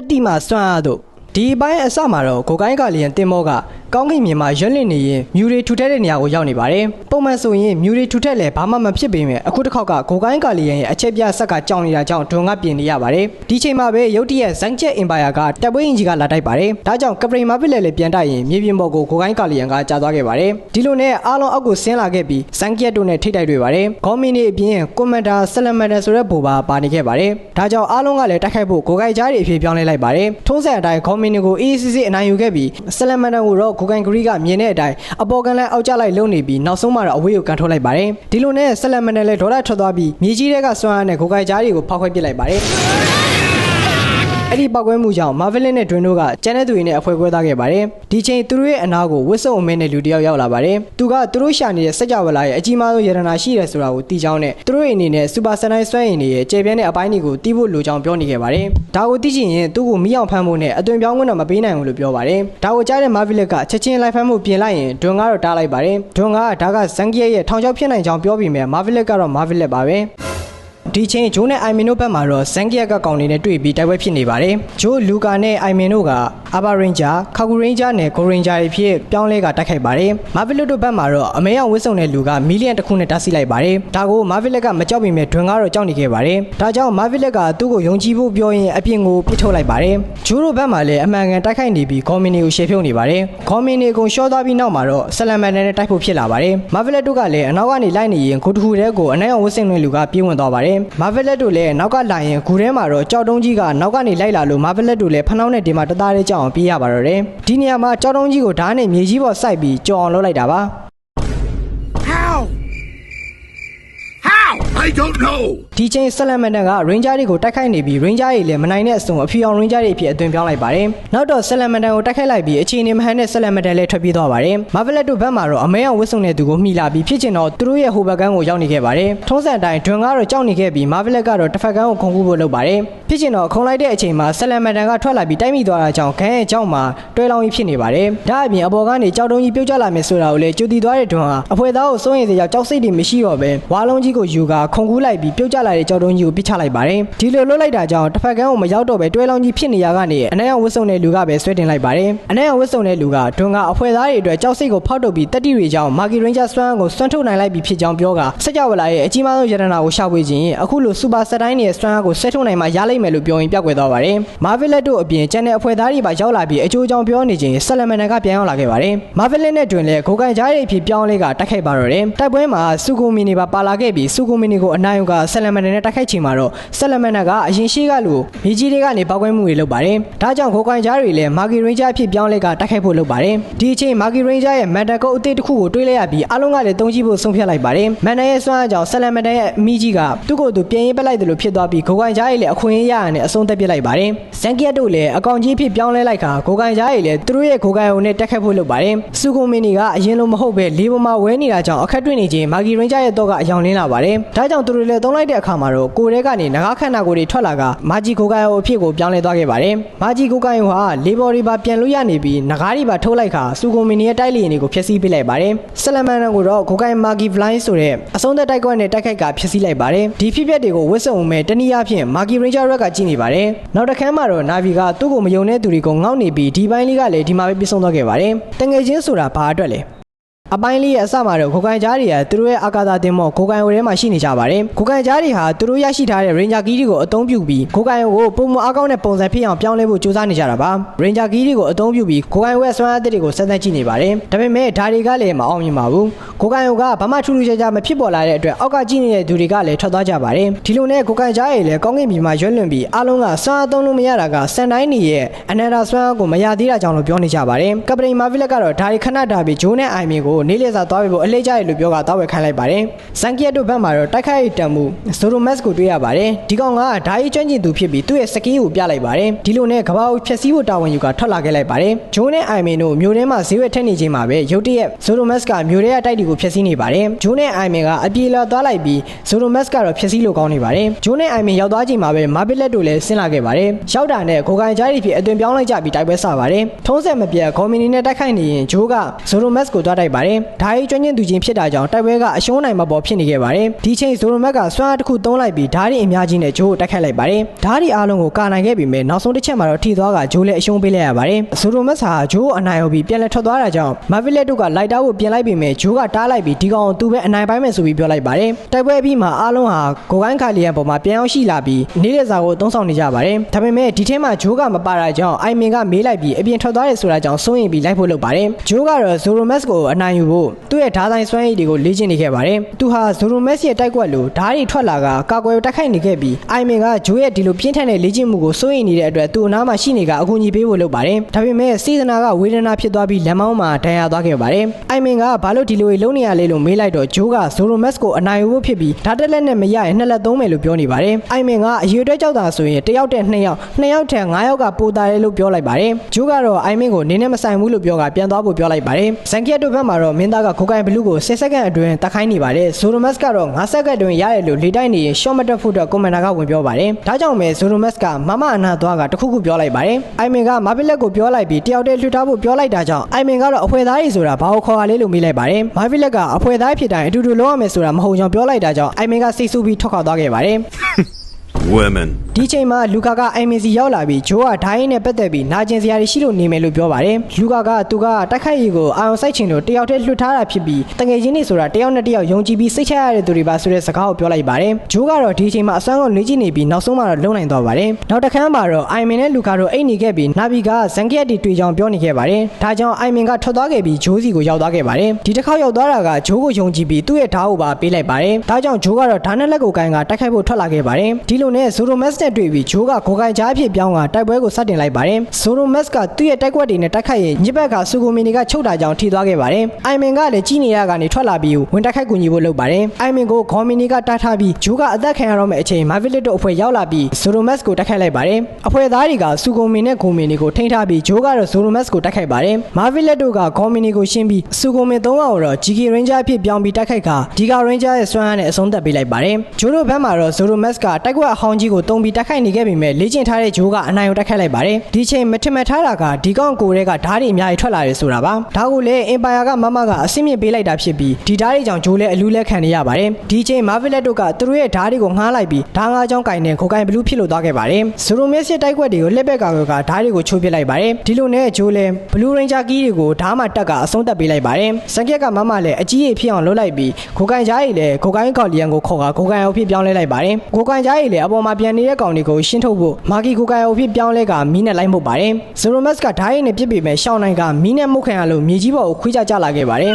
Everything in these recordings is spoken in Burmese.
တတိမစွမ်းအားတို့ဒီအပိုင်းအစမှာတော့ကိုကိုင်းကလျင်တင်မောက ကောင်းကင်မြေမှာရွက်လင့်နေရင်မြူရီထူထက်တဲ့နေရာကိုရောက်နေပါတယ်ပုံမှန်ဆိုရင်မြူရီထူထက်လည်းဘာမှမဖြစ်ပေမဲ့အခုတစ်ခေါက်ကကိုကိုင်းကလျင်ရဲ့အချက်ပြဆက်ကကြောင်နေတာကြောင့်ဒွန်ကပြင်နေရပါတယ်ဒီချိန်မှာပဲရုတ်တရက်ဇန်ချက်အင်ပါယာကတပ်ပွဲအင်ဂျီကလာတိုက်ပါတယ်ဒါကြောင့်ကပရိမာပစ်လည်းလည်းပြန်တိုက်ရင်မြေပြင်ပေါ်ကိုကိုကိုင်းကလျင်ကကြာသွားခဲ့ပါတယ်ဒီလိုနဲ့အားလုံးအောက်ကိုဆင်းလာခဲ့ပြီးဇန်ကက်တို့နဲ့ထိတိုက်တွေ့ပါတယ်ဂေါမင်းနေအပြင်ကွန်မန်ဒါဆလမန်ဒါဆိုတဲ့ဘူပါပါနေခဲ့ပါတယ်ဒါကြောင့်အားလုံးကလည်းတိုက်ခိုက်ဖို့ကိုကိုင်းကြားတွေအဖြစ်ပြောင်းလဲလိုက်ပါတယ်ထုံးစံအတိုင်းဂေါမင်းနေကို ACC အနိုင်ယူခဲ့ပြီးဆလမန်ဒါကိုတော့ကိုကိုင်းဂရီကမြင်တဲ့အတိုင်းအပေါ်ကန်လဲအောက်ကျလိုက်လုံနေပြီးနောက်ဆုံးမှာတော့အဝေးကိုကန်ထုတ်လိုက်ပါတယ်ဒီလိုနဲ့ဆလမန်ဒါလည်းဒေါ်လာထွက်သွားပြီးမြေကြီးတွေကစွမ်းအားနဲ့ကိုကိုင်းကြားတွေကိုဖောက်ခွဲပစ်လိုက်ပါတယ် အဲ့ဒီပောက်ကွဲမှုကြောင့် Marvelin နဲ့ Dwin တို့ကကျန်တဲ့သူတွေနဲ့အဖွဲကွဲသွားခဲ့ပါတယ်။ဒီချိန်သူတို့ရဲ့အနာကိုဝစ်စုံအမဲနဲ့လူတစ်ယောက်ရောက်လာပါတယ်။သူကသူတို့ရှာနေတဲ့စက်ကြဝဠာရဲ့အကြီးမားဆုံးယရနာရှိတယ်ဆိုတာကိုသိကြောင်းနဲ့သူတို့ရဲ့အနေနဲ့စူပါဆန်တိုင်းစွမ်းရည်တွေရဲ့ကျေပြန်းတဲ့အပိုင်းတွေကိုတီးဖို့လိုကြောင်းပြောနေခဲ့ပါတယ်။ဒါကိုသိချင်ရင်သူ့ကိုမိအောင်ဖမ်းဖို့နဲ့အသွင်ပြောင်းခွင့်တော့မပေးနိုင်ဘူးလို့ပြောပါတယ်။ဒါကိုကြားတဲ့ Marvelin ကချက်ချင်းလိုက်ဖမ်းမှုပြင်လိုက်ရင် Dwin ကတော့တားလိုက်ပါတယ်။ Dwin ကဒါကဇန်ကီရဲ့ထောင်ချောက်ဖြစ်နိုင်ကြောင်းပြောပြီးမြဲ Marvelin ကတော့ Marvelin ပါပဲ။ ဒီချိန်ဂျိုးနဲ့အိုင်မင်တို့ဘက်မှာတော့ဇန်ကီယက်ကကောင်တွေနဲ့တွေ့ပြီးတိုက်ပွဲဖြစ်နေပါတယ်။ဂျိုးလူကာနဲ့အိုင်မင်တို့ကအာဘာရင်ဂျာခါကူရင်ဂျာနဲ့ဂိုရင်ဂျာတွေဖြစ်ပြောင်းလဲကတိုက်ခိုက်ပါတယ်။မာဗီလက်တို့ဘက်မှာတော့အမဲအောင်ဝစ်စုံတဲ့လူကမီလီယံတစ်ခုနဲ့တားဆီးလိုက်ပါတယ်။ဒါကိုမာဗီလက်ကမကြောက်ပေမဲ့ဒွန်ကတော့ကြောက်နေခဲ့ပါတယ်။ဒါကြောင့်မာဗီလက်ကသူ့ကိုယုံကြည်ဖို့ပြောရင်အပြင်ကိုပြစ်ထုတ်လိုက်ပါတယ်။ဂျိုးတို့ဘက်မှာလည်းအမှန်ကန်တိုက်ခိုက်နေပြီးဂေါ်မင်နီကိုရှေ့ဖြုတ်နေပါတယ်။ဂေါ်မင်နီကိုရှော့သွားပြီးနောက်မှာတော့ဆလမ်မန်နဲ့တိုက်ဖို့ဖြစ်လာပါတယ်။မာဗီလက်တို့ကလည်းအနောက်ကနေလိုက်နေရင်ကိုတခုတည်းကိုအနိုင်အောင်ဝစ်စင်လွင်လူကပြေးဝင်သွားပါတယ်။မာဗီလက်တို့လည်းနောက်ကလာရင်ဂူထဲမှာတော့ကြောက်တုံးကြီးကနောက်ကနေလိုက်လာလို့မာဗီလက်တို့လည်းဖနှောင်းနဲ့ဒီမှာတသားလေးကြောက်အောင်ပြေးရပါတော့တယ်။ဒီနေရာမှာကြောက်တုံးကြီးကိုဓာတ်နဲ့မြေကြီးပေါ်စိုက်ပြီးကြော်အောင်လုပ်လိုက်တာပါ။ I don't know. ဒီချိန်ဆလမန်တန်က Ranger တွေကိုတိုက်ခိုက်နေပြီး Ranger တွေလည်းမနိုင်တဲ့အစုံအဖြူအောင် Ranger တွေအဖြစ်အသွင်ပြောင်းလိုက်ပါတယ်။နောက်တော့ဆလမန်တန်ကိုတိုက်ခိုက်လိုက်ပြီးအခြေအနေမဟန်တဲ့ဆလမန်တန်လည်းထွက်ပြေးသွားပါတယ်။ Marvelet တို့ဘက်မှာတော့အမဲအောင်ဝစ်စုံတဲ့သူကိုမှီလာပြီးဖြစ်ချင်တော့သူတို့ရဲ့ဟိုဘက်ကန်းကိုရောက်နေခဲ့ပါတယ်။ထုံးစံအတိုင်းဒွန်ကတော့ကြောက်နေခဲ့ပြီး Marvelet ကတော့တစ်ဖက်ကန်းကိုခုန်ကူးဖို့လုပ်ပါတယ်။ဖြစ်ချင်တော့ခုံလိုက်တဲ့အချိန်မှာဆလမန်တန်ကထွက်လာပြီးတိုက်မိသွားတာကြောင့်ခန်းရဲ့ကြောက်မှာတွဲလောင်းကြီးဖြစ်နေပါတယ်။ဒါအပြင်အပေါ်ကနေကြောက်တုံးကြီးပြုတ်ကျလာမယ်ဆိုတာကိုလည်းကြိုတည်သွားတဲ့ဒွန်ဟာအဖွဲသားကိုစိုးရင်စရာကြောက်စိတ်တွေမရှိတော့ပဲဝါလုံးကြီးကိုယူကာခုန်ကူးလိုက်ပြီးပြုတ်ကျလာတဲ့ကြောက်တုံးကြီးကိုပစ်ချလိုက်ပါတယ်။ဒီလိုလုပ်လိုက်တာကြောင့်တစ်ဖက်ကန်းကိုမရောက်တော့ပဲတွဲလောင်းကြီးဖြစ်နေရကနေအနက်အောင်ဝစ်စုံတဲ့လူကပဲဆွဲတင်လိုက်ပါတယ်။အနက်အောင်ဝစ်စုံတဲ့လူကဒွန်ကအဖွဲသားတွေအတွက်ကြောက်စိတ်ကိုဖောက်ထုတ်ပြီးတက်တီတွေကြောင့်မာဂီရင်ဂျာစွမ်းကိုစွန့်ထုတ်နိုင်လိုက်ပြီးဖြစ်ကြောင်းပြောကစက်ကြဝဠာရဲ့အကြီးမားဆုံးယတနာကိုရှာဖွေခြင်းအခုလိုစူပါစက်တိုင်းရဲ့စွမ်းအားကိုဆက်ထုတ်နိုင်မှရလိမ့်မယ်လို့ပြောရင်ပြောက်ကွယ်သွားပါတယ်။မာဗီလက်တို့အပြင်ကျန်တဲ့အဖွဲသားတွေပါရောက်လာပြီးအကျိုးကြောင့်ပြောနေခြင်းဆလမန်နန်ကပြန်ရောက်လာခဲ့ပါတယ်။မာဗီလက်နဲ့တွင်လည်းဂိုကန်ကြားရဲ့အဖြစ်ပြောင်းလဲကတိုက်ခိုက်ပါတော့တယ်။တိုက်ပွဲမှာစူကူမီနီပါပါလာခဲ့ပြီးစူကူမီနီကိုအနိုင်ယူကဆလမန်နန်နဲ့တိုက်ခိုက်ချိန်မှာတော့ဆလမန်နန်ကအရင်ရှိကလိုမြေကြီးတွေကနေပောက်ကွဲမှုတွေလုပ်ပါတယ်။ဒါကြောင့်ဂိုကန်ကြားတွေလည်းမာဂီရင်ဂျာအဖြစ်ပြောင်းလဲကတိုက်ခိုက်ဖို့လုပ်ပါတယ်။ဒီအချိန်မာဂီရင်ဂျာရဲ့မန်တကုတ်အသစ်တစ်ခုကိုတွေးလိုက်ရပြီးအားလုံးကလည်းတုံးကြည့်ဖို့ဆုံးဖြတ်လိုက်ပါတယ်။မန်တရဲ့စွမ်းအားကြောင့်ဆလမန်နန်ရဲ့အမိကြီးကသူ့ကိုယ်သူပြန်ရေးပက်လိုက်တယ်လို့ဖြစ်သွားပြီးဂိုကန်ကြားရဲ့လည်းအခွင့်အရေးရရနဲ့အဆုံးသက်ပစ်လိုက်ပါတယ်။ဇန်ကီယက်တို့လည်းအကောင်ကြီးဖြစ်ပြောင်းလဲလိုက်ခါဂိုကန်ကြားရဲ့လည်းသူတို့ရဲ့ဂိုကန်ယုံနဲ့တက်ခတ်ဖို့လုပ်ပါတယ်။စူကိုမင်းနီကအရင်လိုမဟုတ်ပဲလေးပေါ်မှာဝဲနေတာကြောင့်အခက်တွေ့နေခြင်းမာဂီရင်ဂျာရဲ့တော့ကအယောင်လင်းလာပါတယ်။ဒါကြောင့်သူတို့လည်းသုံးလိုက်တဲ့အခါမှာတော့ကိုယ်ထဲကနေငကားခန္ဓာကိုယ်တွေထွက်လာကမာဂျီဂိုကန်ယုံအဖြစ်ကိုပြောင်းလဲသွားခဲ့ပါတယ်။မာဂျီဂိုကန်ယုံဟာလေးပေါ်တွေပါပြန်လို့ရနေပြီးငကားတွေပါထုတ်လိုက်ခါစူကိုမင်းနီရဲ့တိုက်လျင်တွေကိုဖျက်ဆီးပစ်လိုက်ပါတယ်။ဆလမန်ကိုတော့ဂိုကန်မာဂီဖလိုင်းဆိုတဲ့အဆုံးသက်တိုက်ကွက်နဲ့တိုက်ခိုက်ကဖျက်ဆီးလိုက်ပါတယ်။ဒီဖြစ်ပျက်တွေကိုဝစ်စုံမဲ့တနည်းအားဖြင့်မာဂီရင်ဂျာရက်ကကြည့်နေပါတယ်။နောက်တစ်ခါမှတော့နာဗီကသူ့ကိုမယုံတဲ့သူတွေကိုငေါ့နေပြီးဒီပိုင်းလေးကလည်းဒီမှာပဲပြဆုံးသွားခဲ့ပါတယ်။တငယ်ချင်းဆိုတာဘာအတွက်လဲ။ အပိုင်းလေးရဲ့အစမှာတော့ကိုကန်ကြားတွေကသူတို့ရဲ့အာကာသတင်မော့ကိုကန်ယိုထဲမှာရှိနေကြပါတယ်။ကိုကန်ကြားတွေဟာသူတို့ရရှိထားတဲ့ Ranger Key တွေကိုအသုံးပြုပြီးကိုကန်ယိုကိုပုံမအကောင့်နဲ့ပုံစံဖြစ်အောင်ပြောင်းလဲဖို့ကြိုးစားနေကြတာပါ။ Ranger Key တွေကိုအသုံးပြုပြီးကိုကန်ယိုရဲ့စွမ်းအားသစ်တွေကိုဆက်သက်ကြည့်နေပါတယ်။ဒါပေမဲ့ဒါတွေကလည်းမအောင်မြင်ပါဘူး။ကိုကန်ယိုကဘာမှထူးထူးခြားခြားမဖြစ်ပေါ်လာတဲ့အတွက်အောက်ကကြည့်နေတဲ့သူတွေကလည်းထွက်သွားကြပါတယ်။ဒီလိုနဲ့ကိုကန်ကြားတွေလည်းကောင်းကင်ပြည်မှာရွက်လွန်ပြီးအားလုံးကစွမ်းအားသုံးလို့မရတာကစန်တိုင်းနေရဲ့အနန္တစွမ်းအားကိုမရသေးတာကြောင့်လို့ပြောနေကြပါတယ်။ကပတိန်မာဗီလက်ကတော့ဒါတွေခဏတာပြီးဂျိုးနဲ့အိုင်မင်ကိုနေလေစာသွားပြီးဖို့အလေးကြရလို့ပြောကတော့ဝယ်ခိုင်းလိုက်ပါတယ်။ဇန်ကီယက်တို့ဘက်မှာတော့တိုက်ခိုက်တံမှုဇိုရိုမက်စ်ကိုတွေ့ရပါတယ်။ဒီကောင်ကဓာကြီးကျွမ်းကျင်သူဖြစ်ပြီးသူ့ရဲ့စကီးကိုပြလိုက်ပါတယ်။ဒီလိုနဲ့ကဘာကိုဖျက်ဆီးဖို့တာဝန်ယူကထွက်လာခဲ့လိုက်ပါတယ်။ဂျိုးနဲ့အိုင်မင်တို့မြို့ထဲမှာဈေးဝယ်ထက်နေချိန်မှာပဲရုတ်တရက်ဇိုရိုမက်စ်ကမြို့ထဲကတိုက်တီကိုဖျက်ဆီးနေပါတယ်။ဂျိုးနဲ့အိုင်မင်ကအပြေလာသွားလိုက်ပြီးဇိုရိုမက်စ်ကတော့ဖျက်ဆီးလို့ကောင်းနေပါတယ်။ဂျိုးနဲ့အိုင်မင်ရောက်သွားချိန်မှာပဲမာဘီလက်တို့လည်းဆင်းလာခဲ့ပါတယ်။ရောက်တာနဲ့ကိုကန်ကြားရီဖြစ်အသွင်ပြောင်းလိုက်ကြပြီးတိုက်ပွဲဆပါတယ်။ထုံးစက်မပြတ်ဂေါ်မီနီနဲ့တိုက်ခိုက်နေရင်ဂျိုးကဇိုရိုမက်စ်ကိုတွားတိုက်ပါတယ်ပါတယ်။ဓာရီကျွမ်းကျင်သူချင်းဖြစ်တာကြောင့်တိုက်ပွဲကအရှုံးနိုင်မပေါ်ဖြစ်နေခဲ့ပါတယ်။ဒီချိန်ဇိုရိုမက်ကစွမ်းအားတစ်ခုသုံးလိုက်ပြီးဓာရီအများကြီးနဲ့ဂျိုးကိုတိုက်ခိုက်လိုက်ပါတယ်။ဓာရီအားလုံးကိုကာနိုင်ခဲ့ပြီးမြဲနောက်ဆုံးတစ်ချက်မှာတော့ထိသွားကဂျိုးလည်းအရှုံးပေးလိုက်ရပါတယ်။ဇိုရိုမက်ဟာဂျိုးကိုအနိုင်ယူပြီးပြန်လည်ထွက်သွားတာကြောင့်မာဗီလက်တို့ကလိုက်တာကိုပြင်လိုက်ပြီးမြဲဂျိုးကတားလိုက်ပြီးဒီကောင်ကိုသူပဲအနိုင်ပိုင်းမယ်ဆိုပြီးပြောလိုက်ပါတယ်။တိုက်ပွဲအပြီးမှာအားလုံးဟာဂိုဂိုင်းခါလီယန်ပေါ်မှာပြန်ရောက်ရှိလာပြီးနေတဲ့စာကိုသုံးဆောင်နေကြပါတယ်။ဒါပေမဲ့ဒီထဲမှာဂျိုးကမပါတာကြောင့်အိုင်မင်ကမေးလိုက်ပြီးအပြင်ထွက်သွားတယ်ဆိုတာကြောင့်စိုးရင်ပြီးလိုက်ဖို့လုပ်ပါတယ်။ဂျိုးကတော့ဇိုရိုမက်ကိုအနိုင်ယူဖို့သူ့ရဲ့ဓာတ်ဆိုင်စွမ်းရည်တွေကိုလေ့ကျင့်နေခဲ့ပါတယ်။သူဟာဇိုရိုမက်ရဲ့တိုက်ကွက်လိုဓာတ်တွေထွက်လာကကာကွယ်တိုက်ခိုက်နေခဲ့ပြီးအိုင်မင်ကဂျိုးရဲ့ဒီလိုပြင်းထန်တဲ့လေ့ကျင့်မှုကိုစိုးရင်နေတဲ့အတွက်သူ့အနားမှာရှိနေကအကူအညီပေးဖို့လုပ်ပါတယ်။ဒါပေမဲ့စေတနာကဝေဒနာဖြစ်သွားပြီးလက်မောင်းမှာဒဏ်ရာသွားခဲ့ပါတယ်။အိုင်မင်ကဘာလို့ဒီလိုလုံးနေရလဲလို့မေးလိုက်တော့ဂျိုးကဇိုရိုမက်ကိုအနိုင်ယူဖို့ဖြစ်ပြီးဓာတ်တက်လက်နဲ့မရရင်နှစ်လက်သုံးမယ်လို့ပြောနေပါတယ်။အိုင်မင်ကအရွေတွဲကြောက်တာဆိုရင်တယောက်တဲ့နှစ်ယောက်နှစ်ယောက်ထက်ငါးယောက်ကပိုတာတယ်လို့ပြောလိုက်ပါတယ်။ဂျိုးကတော့အိုင်မင်ကိုနင်းနဲ့မဆိုင်ဘူးလို့ပြောကပြန်သွားဖို့ပြောလိုက်ပါတယ်။ဇန်ကီယက်တို့ဘက်မှာတော့မင်းသားကခိုကိုင်ဘလူးကို10စက္ကန့်အတွင်းတတ်ခိုင်းနေပါတယ်။ဇိုရိုမက်ကတော့9စက္ကန့်အတွင်းရတယ်လို့လေတိုက်နေရင်ရှော့မတက်ဖို့တော့ကွန်မန်ဒါကဝင်ပြောပါတယ်။ဒါကြောင့်ပဲဇိုရိုမက်ကမမအနာသွားကတခုခုပြောလိုက်ပါတယ်။အိုင်မင်ကမာပီလက်ကိုပြောလိုက်ပြီးတယောက်တည်းလွှတ်ထားဖို့ပြောလိုက်တာကြောင့်အိုင်မင်ကတော့အဖွဲသားကြီးဆိုတာဘာကိုခေါ်ရလဲလို့မေးလိုက်ပါတယ်။မာပီလက်ကအဖွဲသားဖြစ်တိုင်းအတူတူလုံးရမယ်ဆိုတာမဟုတ်ကြောင်းပြောလိုက်တာကြောင့်အိုင်မင်ကစိတ်ဆူပြီးထွက်ခွာသွားခဲ့ပါတယ်။ Women. ဒီချိန်မှာလူကာကအိုင်မင်စီရောက်လာပြီးဂျိုးကဒိုင်းနဲ့ပတ်သက်ပြီးနာကျင်စရာတွေရှိလို့နေမယ်လို့ပြောပါတယ်လူကာကသူကတိုက်ခိုက်ရေးကိုအာရုံစိုက်ချင်လို့တယောက်တည်းလွှတ်ထားတာဖြစ်ပြီးတငယ်ချင်းတွေဆိုတာတယောက်နဲ့တယောက်ယုံကြည်ပြီးစိတ်ချရတဲ့သူတွေပါဆိုတဲ့စကားကိုပြောလိုက်ပါတယ်ဂျိုးကတော့ဒီချိန်မှာအစွမ်းကုန်လေ့ကျင့်နေပြီးနောက်ဆုံးမှာတော့လုံနိုင်သွားပါတယ်နောက်တစ်ခါမှာတော့အိုင်မင်နဲ့လူကာတို့အိတ်နေခဲ့ပြီးနာဘီကဇန်ကရက်တီတွေ့ကြောင်ပြောနေခဲ့ပါတယ်ဒါကြောင့်အိုင်မင်ကထွက်သွားခဲ့ပြီးဂျိုးစီကိုရောက်သွားခဲ့ပါတယ်ဒီတစ်ခေါက်ရောက်သွားတာကဂျိုးကိုယုံကြည်ပြီးသူ့ရဲ့ဓာတ်ကိုပါပေးလိုက်ပါတယ်ဒါကြောင့်ဂျိုးကတော့ဓာတ်နဲ့လက်ကိုကိုင်းကတိုက်ခိုက်ဖို့ထွက်လာခဲ့ပါတယ်ဒီလိုနဲ့ဇိုရိုမက်နဲ့တွေ့ပြီးဂျိုးကကိုကိုင်ကြားအဖြစ်ပြောင်းကတိုက်ပွဲကိုစတင်လိုက်ပါတယ်ဇိုရိုမက်ကသူ့ရဲ့တိုက်ကွက်တွေနဲ့တိုက်ခိုက်ရင်ညစ်ဘက်ကဆူကိုမီနီကချုပ်တာကြောင့်ထိသွားခဲ့ပါတယ်အိုင်မင်ကလည်းကြီးနေရကနေထွက်လာပြီးဝင်တိုက်ခိုက်ကူညီဖို့လုပ်ပါတယ်အိုင်မင်ကိုဂေါ်မီနီကတားထားပြီးဂျိုးကအသက်ခံရတော့မယ့်အချိန်မာဗီလစ်တို့အဖွဲ့ရောက်လာပြီးဇိုရိုမက်ကိုတိုက်ခိုက်လိုက်ပါတယ်အဖွဲ့သားတွေကဆူကိုမီနဲ့ဂိုမီနီကိုထိန်းထားပြီးဂျိုးကတော့ဇိုရိုမက်ကိုတိုက်ခိုက်ပါတယ်မာဗီလစ်တို့ကဂေါ်မီနီကိုရှင်းပြီးဆူကိုမီသုံးအောင်တော့ GK Ranger အဖြစ်ပြောင်းပြီးတိုက်ခိုက်ကဒီက Ranger ရဲ့စွမ်းအားနဲ့အဆုံးသတ်ပေးလိုက်ပါတယ်ဂျိုးတို့ဘက်မှာတော့ဇိုရိုမက်ကတိုက်ကွက်အဟောင်းကြီးကိုတုံးပြီးတိုက်ခိုက်နေခဲ့ပေမဲ့လေ့ကျင့်ထားတဲ့ဂျိုးကအနိုင်ကိုတိုက်ခိုက်လိုက်ပါတယ်ဒီချိန်မထင်မှတ်ထားတာကဒီကောင်ကိုယ်တွေကဓာတ်တွေအများကြီးထွက်လာတယ်ဆိုတာပါဒါကိုလည်းအင်ပါယာကမမကအစင်းမြင့်ပေးလိုက်တာဖြစ်ပြီးဒီဓာတ်တွေကြောင့်ဂျိုးလည်းအလူးလက်ခံနေရပါတယ်ဒီချိန်မာဗီလက်တို့ကသူတို့ရဲ့ဓာတ်တွေကိုငှားလိုက်ပြီးဓာတ်ငါးချောင်းကင်နဲ့ခိုကင်ဘလူးဖြစ်လို့သွားခဲ့ပါတယ်ဇိုရိုမက်စစ်တိုက်ကွက်တွေကိုလက်ဘက်ကောင်ကဓာတ်တွေကိုချိုးပစ်လိုက်ပါတယ်ဒီလိုနဲ့ဂျိုးလည်းဘလူးရင်ဂျာကီးတွေကိုဓာတ်မှတက်ကအဆုံးတက်ပေးလိုက်ပါတယ်စံကက်ကမမလည်းအကြီးကြီးဖြစ်အောင်လုပ်လိုက်ပြီးခိုကင်ကြားကြီးလည်းခိုကင်ကော်လီယန်ကိုခေါ်ကခိုကင်အောင်ဖြစ်ပြောင်းလဲလိုက်ပါတယ်ခိုကင်ကြားကြီးလည်းအပေါ်မှာပြန်နေတဲ့ကောင်တွေကိုရှင်းထုတ်ဖို့မာကီခိုကင်အောင်ဖြစ်ပြောင်းလဲကမီးနဲ့လိုက်မှုတ်ပါတယ်ဇိုရိုမက်ကဓာတ်ရည်နဲ့ပြစ်ပေမဲ့ရှောင်းနိုင်ကမီးနဲ့မှုတ်ခံရလို့မြေကြီးပေါ်ကိုခွေးကြကြလာခဲ့ပါတယ်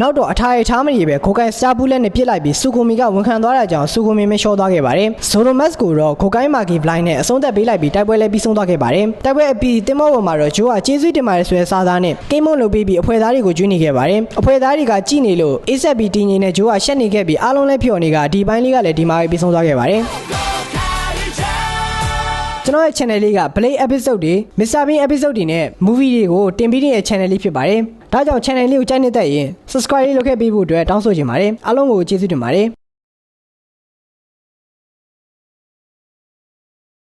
နောက်တော့အထာရထားမနေပဲခိုကိုင်စတာဘူးလက်နဲ့ပြစ်လိုက်ပြီးစူကိုမီကဝန်ခံသွားတာကြောင့်စူကိုမီမလျှော့သွားခဲ့ပါတယ်။ဇိုရိုမက်ကိုတော့ခိုကိုင်မာကီဘလိုင်းနဲ့အဆုံးသက်ပေးလိုက်ပြီးတိုက်ပွဲလည်းပြီးဆုံးသွားခဲ့ပါတယ်။တိုက်ပွဲအပြီးတင်မောပေါ်မှာတော့ဂျိုးကကျေးဇူးတင်ပါတယ်ဆိုတဲ့စာသားနဲ့ကိမုံလုပ်ပေးပြီးအဖွဲ့သားတွေကိုကျွေးနေခဲ့ပါတယ်။အဖွဲ့သားတွေကကြည်နေလို့အေးဆက်ပြီးတင်းငင်နဲ့ဂျိုးကရှက်နေခဲ့ပြီးအားလုံးလည်းဖြော်နေကဒီပိုင်းလေးကလည်းဒီမှာပဲပြီးဆုံးသွားခဲ့ပါတယ်။ ကျွန်တော်ရဲ့ channel လေးက Blade episode တွေ Mr. Bean episode တွေနဲ့ movie တွေကိုတင်ပေးနေတဲ့ channel လေးဖြစ်ပါတယ်။ဒါကြောင့် channel လေးကိုကြိုက်နေတဲ့ရင် subscribe လေးလုပ်ခဲ့ပေးဖို့အတွက်တောင်းဆိုချင်ပါတယ်။အားလုံးကိုကျေးဇူးတင်ပါတယ်။